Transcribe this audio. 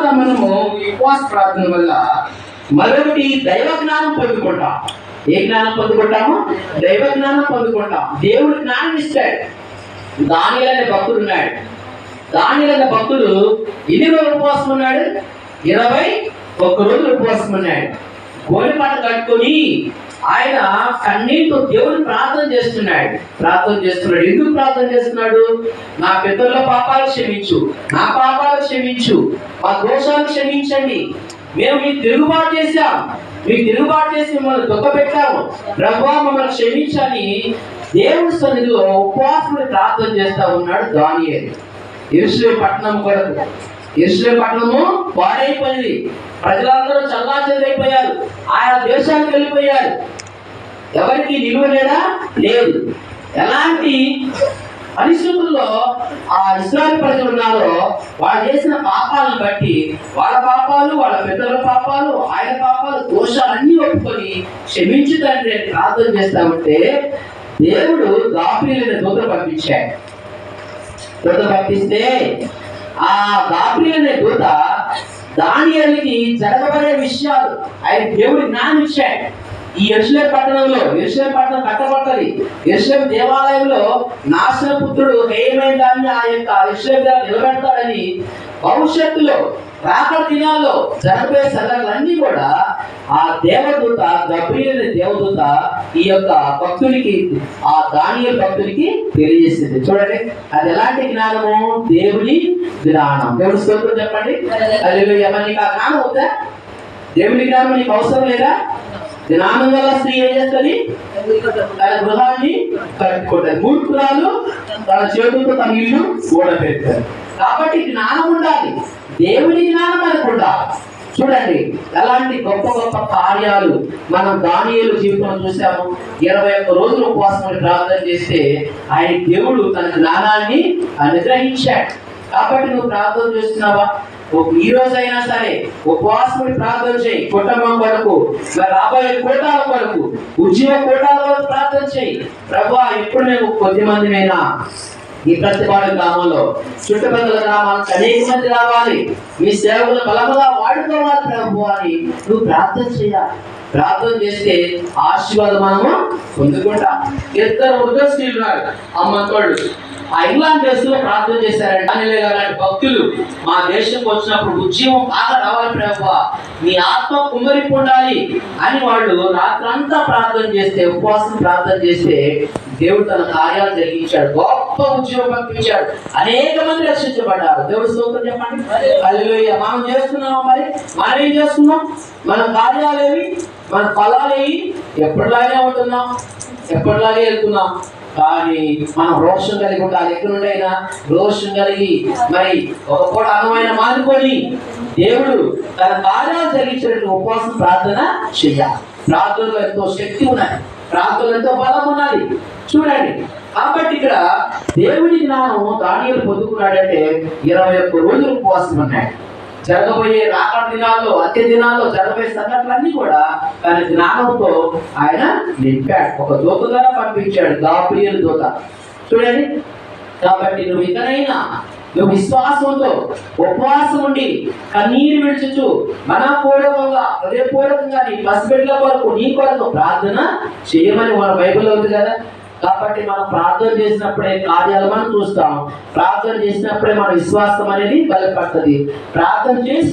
తర్వాత మనము ఈ ఉపవాస ప్రార్థన వల్ల మరొకటి దైవ జ్ఞానం పొందుకుంటాం. ఏ జ్ఞానం పొందుకుంటాము? దైవ జ్ఞానం పొందుకుంటాం. దేవుడు జ్ఞానం ఇస్తాడు. దాని అనే భక్తుడు ఉన్నాడు దాని అనే భక్తుడు ఎన్ని రోజులు ఉపవాసం ఉన్నాడు? ఇరవై ఒక్క రోజులు ఉపవాసం ఉన్నాడు. గోలి కట్టుకొని ఆయన కన్నీటితో దేవుని ప్రార్థన చేస్తున్నాడు. ప్రార్థన చేస్తున్నాడు. ఎందుకు ప్రార్థన చేస్తున్నాడు? నా పితరుల పాపాలు క్షమించు. నా పాపాలు క్షమించు. మా దోషాలు క్షమించండి. మేము మీకు తిరుగుబాటు చేశాం. మీకు తిరుగుబాటు చేసి మిమ్మల్ని దుఃఖ పెట్టాము ప్రభా మమ్మల్ని క్షమించని దేవుని సన్నిధిలో ఉపవాసములు ప్రార్థన చేస్తా ఉన్నాడు దానియేలు. ఎరుసలేం పట్టణం కొరకు. ఎరుసలేం పట్టణము పాడైపోయింది ప్రజలందరూ చల్లా చెదరైపోయారు ఆయా దేశానికి వెళ్ళిపోయారు. ఎవరికి నిలువ లేదా? లేదు. ఎలాంటి పరిస్థితుల్లో ఆ ఇస్రాయల్ ప్రజలు ఉన్నారో వాళ్ళు చేసిన పాపాలను బట్టి వాళ్ళ పాపాలు వాళ్ళ పెద్దల పాపాలు ఆయన పాపాలు దోషాలన్నీ ఒప్పుకొని క్షమించు తండ్రి అని ప్రార్థన చేస్తామంటే దేవుడు దాపిలైన దూత పంపించాడు. దూత పంపిస్తే ఆ దాపిలి అనే దూత దానియాలకి జరగబడే విషయాలు ఆయన దేవుడి జ్ఞానం ఇచ్చాడు. ఈ ఎరుసలేం పట్టణంలో ఎరుసలేం పట్టణం కట్టబడ్డది ఎరుసలేం దేవాలయంలో నాశన పుత్రుడు ఏమైన దాన్ని ఆ యొక్క దగ్గర నిలబెడతాడని భవిష్యత్తులో రాకడ దినాల్లో జరగబోయే సంఘటనలన్నీ కూడా ఆ దేవదూత గబ్రియల్ దేవదూత ఈ యొక్క భక్తునికి ఆ దానియల్ భక్తునికి తెలియజేసింది. చూడండి అది ఎలాంటి జ్ఞానము? దేవుని జ్ఞానం. దేవుడి స్తోత్రం చెప్పండి. అది నీకు ఆ జ్ఞానం వద్దా దేవుని జ్ఞానం నీకు అవసరం లేదా? జ్ఞానం వల్ల స్త్రీ ఏం చేస్తుంది? తన గృహాన్ని కట్టుకుంటారు మూర్ఖురాలు తన చేతులతో తన ఇల్లు కూడబెడతారు కాబట్టి జ్ఞానం ఉండాలి. దేవుని జ్ఞానం మనకు చూడండి ఎలాంటి గొప్ప గొప్ప కార్యాలు మనం దానియలు జీవితంలో చూసాము ఇరవై ఒక్క రోజులు ఉపవాసం ప్రార్థన చేస్తే ఆయన దేవుడు తన జ్ఞానాన్ని అనుగ్రహించాడు. కాబట్టి నువ్వు ప్రార్థన చేస్తున్నావా? ఈ రోజైనా సరే ఉపవాసముడి ప్రార్థన చేయి. కుటుంబం కొరకు రాబోయే కోటాల కొరకు ఉద్యోగ కోటాల కొరకు ప్రార్థన చేయి. ప్రభా ఎప్పుడు మేము కొద్ది మందిమైనా ఈ ప్రతిపాడు గ్రామంలో చుట్టుపక్కల గ్రామాలకు అనేక మంది రావాలి. మీ సేవలు బలముగా వాడుకోవాలి ప్రభు అని నువ్వు ప్రార్థన చేయాలి. ప్రార్థన చేస్తే ఆశీర్వాదం మనము పొందుకుంటాం. ఇద్దరు వృద్ధ స్త్రీలు ఉన్నారు అమ్మతోళ్ళు ఆ ఇంగ్లాండ్ దేశంలో ప్రార్థన చేశారంట. అనిలే గారు భక్తులు మా దేశంకి వచ్చినప్పుడు ఉద్యమం బాగా రావాలి ప్రభు. నీ ఆత్మ కుమ్మరిపు ఉండాలి అని వాళ్ళు రాత్రంతా ప్రార్థన చేస్తే ఉపవాసం ప్రార్థన చేస్తే దేవుడు తన కార్యాలు జరిగించాడు. గొప్ప ఉద్యోగం పంపించాడు అనేక మంది రక్షించబడ్డారు. దేవుడు స్తోత్రం చెప్పండి. హల్లెలూయా. మనం చేస్తున్నాం మరి? మనం ఏం చేస్తున్నాం? మన కార్యాలు ఏవి? మన ఫలాలు ఏవి? ఎప్పటిలాగే ఉంటున్నాం. ఎప్పటిలాగే వెళ్తున్నాం. కానీ మనం రోషం కలిగి ఉండాలి. ఎక్కడ ఉండైనా రోషం కలిగి మరి ఒక పూట అన్నమైన మానుకొని దేవుడు తన కార్యాలు జరిగించినట్టు ఉపవాసం ప్రార్థన చేయాలి. ప్రార్థనలో ఎంతో శక్తి ఉన్నది. ప్రార్థనలో ఎంతో బలం ఉన్నది. చూడండి. కాబట్టి ఇక్కడ దేవుడి జ్ఞానం దానియలు పొందుకున్నాడంటే ఇరవై ఒక్క రోజులు ఉపవాసం ఉన్నాయి జరగబోయే రాక దినాల్లో అంత్య దినాల్లో జరగబోయే సంఘటనలన్నీ కూడా తన జ్ఞానంతో ఆయన నింపాడు. ఒక దూత ద్వారా పంపించాడు గాబ్రియల్ దూత. చూడండి కాబట్టి నువ్వు ఇతనైనా నువ్వు విశ్వాసంతో ఉపవాసం ఉండి కన్నీరు విడుచుచు మనపూర్వకంగా హృదయపూర్వకంగా నీ పసిబిడ్డల కొరకు నీ కొరకు ప్రార్థన చేయమని మన బైబిల్ ఉంది కదా. కాబట్టి మనం ప్రార్థన చేసినప్పుడే కార్యాలు మనం చూస్తాం. ప్రార్థన చేసినప్పుడే మన విశ్వాసం అనేది బలపడుతుంది. ప్రార్థన చేసి